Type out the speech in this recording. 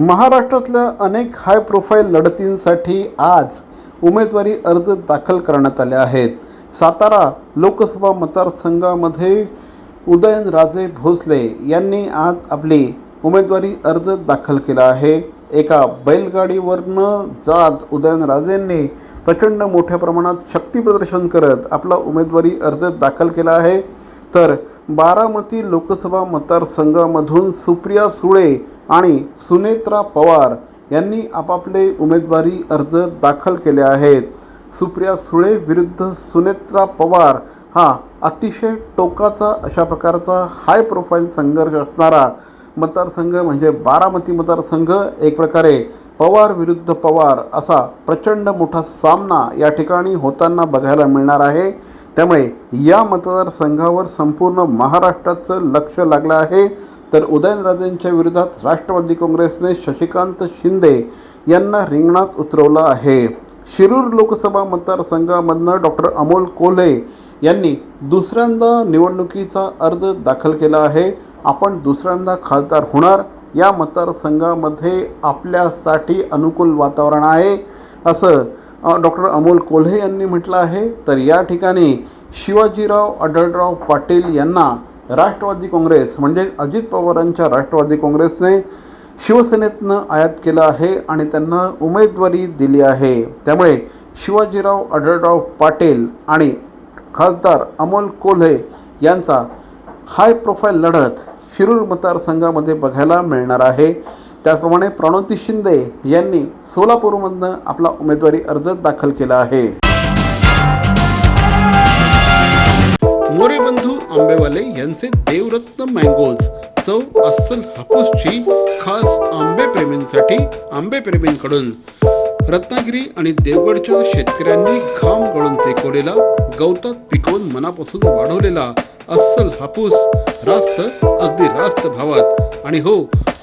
महाराष्ट्रातल्या अनेक high profile लढतींसाठी आज उमेदवारी अर्ज दाखल करण्यात आले आहेत. सातारा लोकसभा मतदारसंघामध्ये उदयनराजे भोसले यांनी आज आपली उमेदवारी अर्ज दाखल केला आहे. एका बैलगाडीवरनं जात उदयनराजेंनी प्रचंड मोठ्या प्रमाणात शक्ती प्रदर्शन करत आपला उमेदवारी अर्ज दाखल केला आहे. तर बारामती लोकसभा मतदारसंघामधून सुप्रिया सुळे आणि सुनेत्रा पवार यांनी आपापले उमेदवारी अर्ज दाखल केले आहेत. सुप्रिया सुळे विरुद्ध सुनेत्रा पवार हा अतिशय टोकाचा अशा प्रकारचा हाय प्रोफाईल संघर्ष असणारा मतदारसंघ म्हणजे बारामती मतदारसंघ एक प्रकारे पवार विरुद्ध पवार असा प्रचंड मोठा सामना या ठिकाणी होताना बघायला मिळणार आहे. त्यामुळे या मतदारसंघावर संपूर्ण महाराष्ट्राचं लक्ष लागलं आहे. तर उदयनराजेंच्या विरोधात राष्ट्रवादी काँग्रेसने शशिकांत शिंदे यांना रिंगणात उतरवलं आहे. शिरूर लोकसभा मतदारसंघामधनं डॉक्टर अमोल कोल्हे यांनी दुसऱ्यांदा निवडणुकीचा अर्ज दाखल केला आहे. आपण दुसऱ्यांदा खासदार होणार. या मतदारसंघामध्ये आपल्यासाठी अनुकूल वातावरण आहे. असं डॉक्टर अमोल कोल्हे यांनी म्हटलं आहे तर या ठिकाणी शिवाजीराव आढळराव पाटील यांना राष्ट्रवादी काँग्रेस म्हणजे अजित पवारांच्या राष्ट्रवादी काँग्रेसने शिवसेनेतनं आयात केलं आहे आणि त्यांना उमेदवारी दिली आहे. त्यामुळे शिवाजीराव आढळराव पाटील आणि खासदार अमोल कोल्हे यांचा हाय प्रोफाईल लढत शिरूर मतदारसंघामध्ये बघायला मिळणार आहे. त्याचप्रमाणे प्रणोती शिंदे यांनी सोलापूरमधनं आपला उमेदवारी अर्ज दाखल केला आहे. मोरे बंधू आंबेवाले यांचे देवरत्न मँगोज चव अस्सल हापूसची खास आंबेप्रेमींसाठी आंबेप्रेमींकडून रत्नागिरी आणि देवगडच्या शेतकऱ्यांनी घाम गळून पिकवलेला गवतात पिकवून मनापासून वाढवलेला अस्सल हापूस रास्त अगदी रास्त भावात. आणि हो